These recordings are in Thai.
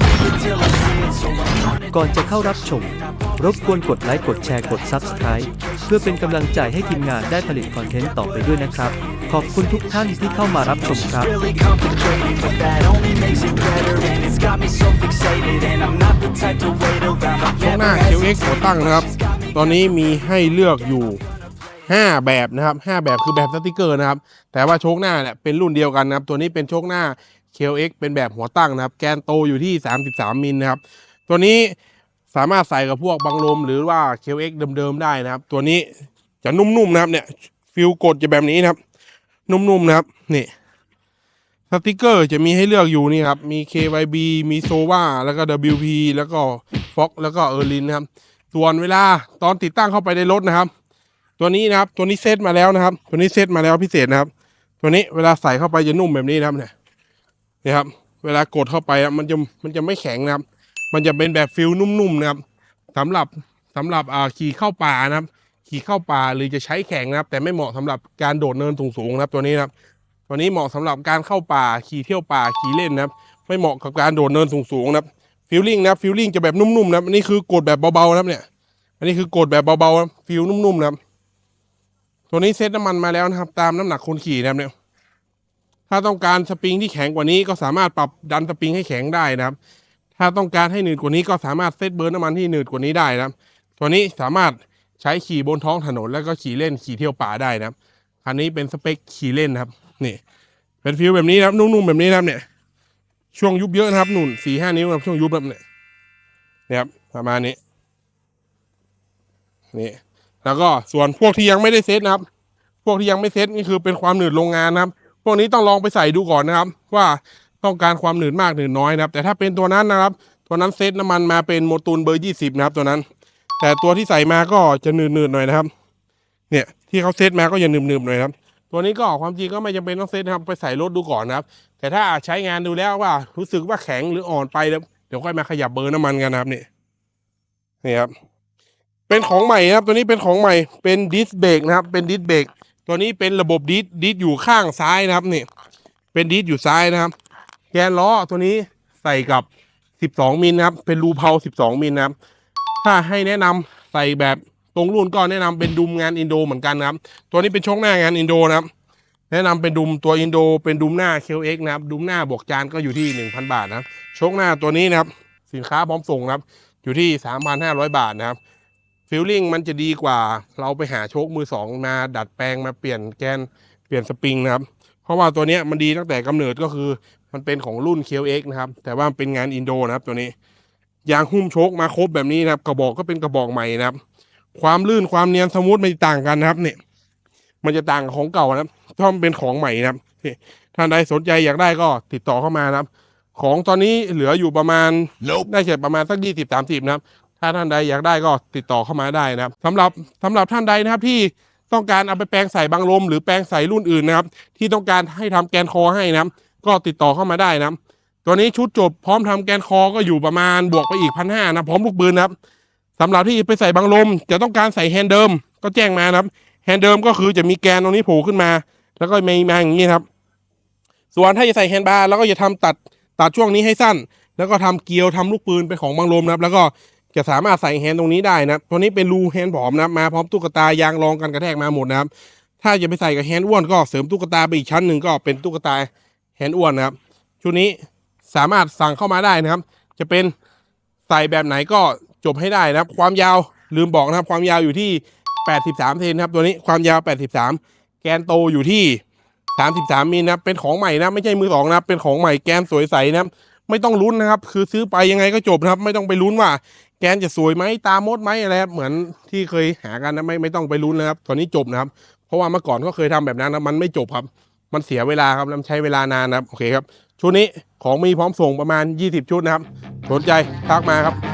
believe it till I see it, so I'm gonna ก่อนจะเข้ารับชม รบกวนกดไลค์ กดแชร์ กด Subscribe เพื่อเป็นกำลังใจให้ทีมงานได้ผลิตคอนเทนต์ต่อไปด้วยนะครับ ขอบคุณทุกท่านที่เข้ามารับชมครับ really complicated, but that only makes it better. And it's got me so fixated, and I'm not the type to wait around. I've ช่วงห never น้า QX หัวตั้งนะครับ ตอนนี้มีให้เลือกอยู่ 5 แบบนะครับ 5 แบบคือแบบสติกเกอร์นะครับ แต่ว่าโชคหน้าเนี่ยเป็นรุ่นเดียวกันนะครับ ตัวนี้เป็นโชคหน้า QX เป็นแบบหัวตั้งนะครับ แกนโตอยู่ที่ 33มิลนะครับ ตัวนี้สามารถใส่กับพวกบังลมหรือว่า QX เดิมๆได้นะครับ ตัวนี้จะนุ่มๆนะครับเนี่ยฟิลกดจะแบบนี้นะครับ นุ่มๆนะครับนี่สติกเกอร์จะมีให้เลือกอยู่นี่ครับ มี KYB มีโซวาแล้วก็ WP แล้วก็ Fox แล้วก็เออร์ลินนะครับ ส่วนเวลาตอนติดตั้งเข้าไปในรถนะครับ ตัวนี้นะครับ ตัวนี้เซตมาแล้วนะครับ ตัวนี้เซตมาแล้วพิเศษนะครับ ตัวนี้เวลาใส่เข้าไปจะนุ่มแบบนี้นะครับเนี่ย นี่ครับ เวลากดเข้าไปมันจะมันจะไม่แข็งนะครับ มันจะเป็นแบบฟิลนุ่มๆนะครับสำหรับสำหรับขี่เข้าป่านะครับ ขี่เข้าป่าหรือจะใช้แข่งนะครับ แต่ไม่เหมาะสำหรับการโดดเนินสูงๆนะครับ ตัวนี้นะครับ ตัวนี้เหมาะสำหรับการเข้าป่าขี่เที่ยวป่าขี่เล่นนะครับ ไม่เหมาะกับการโดดเนินสูงๆนะครับฟิลลิ่งนะฟิลลิ่งจะแบบนุ่มๆนะครับอันนี้คือกดแบบเบาๆนะครับเนี่ย อันนี้คือกดแบบเบาๆฟิลนุ่มๆนะครับ ตัวนี้เซตน้ำมันมาแล้วนะครับ ตามน้ำหนักคนขี่นะครับเนี่ย ถ้าต้องการสปริงที่แข็งกว่านี้ก็สามารถปรับดันสปริงให้แข็งได้นะครับ ถ้าต้องการให้หนืดกว่านี้ก็สามารถเซตเบิร์นน้ำมันที่หนืดกว่านี้ได้นะครับ ตัวนี้สามารถใช้ขี่บนท้องถนนแล้วก็ขี่เล่นขี่เที่ยวป่าได้นะครับคันนี้เป็นสเปคขี่เล่นนะครับนี่เป็นฟิลแบบนี้นะครับนุ่มๆแบบนี้นะครับเนี่ย ช่วงยุบเยอะนะครับหนุนสี่ห้านิ้วนะครับช่วงยุบแบบเนี่ยนี่ครับประมาณนี้นี่แล้วก็ส่วนพวกที่ยังไม่ได้เซตนะครับ พวกที่ยังไม่เซตนี่คือเป็นความหนืดโรงงานนะครับ พวกนี้ต้องลองไปใส่ดูก่อนนะครับ ว่าต้องการความหนืดมากหนืดน้อยนะครับ แต่ถ้าเป็นตัวนั้นนะครับ ตัวนั้นเซตน้ำมันมาเป็นโมตูลเบอร์ยี่สิบนะครับตัวนั้น แต่ตัวที่ใส่มาก็จะหนืดหนืดหน่อยนะครับ เนี่ยที่เขาเซตมาก็จะหนึบหนึบๆหน่อยครับ ตัวนี้ก็ความจริงก็ไม่จำเป็นต้องเซตนะครับไปใส่รถดูก่อนนะครับ แต่ถ้าใช้งานดูแล้วว่ารู้สึกว่าแข็งหรืออ่อนไปเดี๋ยวค่อยมาขยับเบอร์น้ำมันกันนะครับนี่นี่ครับเป็นของใหม่นะครับตัวนี้เป็นของใหม่เป็นดิสเบรกนะครับ เป็นดิสเบรก ตัวนี้เป็นระบบดิสดิสอยู่ข้างซ้ายนะครับนี่เป็นดิสอยู่ซ้ายนะครับ แกนล้อตัวนี้ใส่กับ 12 มิลนะครับ เป็นรูเพา12 มิลนะครับ ถ้าให้แนะนำใส่แบบตรงรุ่นก็แนะนำเป็นดุมงานอินโดเหมือนกันนะครับ ตัวนี้เป็นช่องหน้างานอินโดนะครับ แนะนำเป็นดุมตัวอินโด เป็นดุมหน้า QX นะครับ ดุมหน้าบวกจานก็อยู่ที่ 1,000 บาทนะชคหน้าตัวนี้นะครับ สินค้าพร้อมส่งนะครับ อยู่ที่ 3,500 บาทนะครับ ฟิลลิ่งมันจะดีกว่า เราไปหาโชคมือสองมาดัดแปลงมาเปลี่ยนแกนเปลี่ยนสปริงนะครับ เพราะว่าตัวเนี้ยมันดีตั้งแต่กำเนิดก็คือ มันเป็นของรุ่น QX นะครับ แต่ว่ามันเป็นงานอินโดนะครับตัวนี้ยางหุ้มโชคมาครบแบบนี้นะครับ กระบอกก็เป็นกระบอกใหม่นะครับ ความลื่นความเนียนสมูทมันจะต่างกันนะครับเนี่ยมันจะต่างกับของเก่านะครับถ้ามันเป็นของใหม่นะครับนี่ท่านใดสนใจอยากได้ก็ติดต่อเข้ามานะครับ ของตอนนี้เหลืออยู่ประมาณได้เฉยประมาณสักยี่สิบสามสิบนะครับ ถ้าท่านใดอยากได้ก็ติดต่อเข้ามาได้นะครับสำหรับสำหรับท่านใดนะครับที่ต้องการเอาไปแปลงใส่บางลม หรือแปลงใส่รุ่นอื่นนะครับ ที่ต้องการให้ทำแกนคอให้นะครับก็ติดต่อเข้ามาได้นะครับตัวนี้ชุดจบพร้อมทำแกนคอก็อยู่ประมาณบวกไปอีกพันห้านะพร้อมลูกปืนนะครับสำหรับที่ไปใส่บางลม จะต้องการใส่แฮนด์เดิม ก็แจ้งมานะครับแฮนด์เดิมก็คือจะมีแกนตรงนี้โผล่ขึ้นมา แล้วก็มีมาอย่างนี้ครับ ส่วนถ้าจะใส่แฮนด์บาร์แล้วก็จะทำตัดตัดช่วงนี้ให้สั้น แล้วก็ทำเกลียวทำลูกปืนเป็นของบางลมนะครับ แล้วก็ จะสามารถใส่แฮนด์ตรงนี้ได้นะตัวนี้เป็นรูแฮนด์ผอมนะครับมาพร้อมตุ๊กตายางรองกันกระแทกมาหมดนะครับ ถ้าจะไปใส่กับแฮนด์อ้วนก็เสริมตุ๊กตาไปอีกชั้นหนึ่งก็เป็นตุ๊กตาแฮนด์อ้วนนะครับ ชุดนี้สามารถสั่งเข้ามาได้นะครับ จะเป็นใส่แบบไหนก็จบให้ได้นะครับ ความยาวลืมบอกนะครับ ความยาวอยู่ที่ 83 เซนครับ ตัวนี้ความยาว 83 แกนโตอยู่ที่ 33มิลนะครับเป็นของใหม่นะไม่ใช่มือสองนะเป็นของใหม่แกนสวยใสนะไม่ต้องลุ้นนะครับ คือซื้อไปยังไงก็จบนะครับ ไม่ต้องไปลุ้นว่า กนจะสวยไหมตามมดไหมอะไรเหมือนที่เคยหากันนะไม่ไม่ต้องไปลุ้นนะครับ ตอนนี้จบนะครับ เพราะว่าเมื่อก่อนก็เคยทำแบบนั้นนะมันไม่จบครับ มันเสียเวลาครับแล้วมันใช้เวลานานนะครับโอเคครับชุดนี้ของมีพร้อมส่งประมาณ 20 ชุดนะครับ สนใจทักมาครับ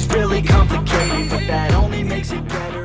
really complicated, but that only makes it better.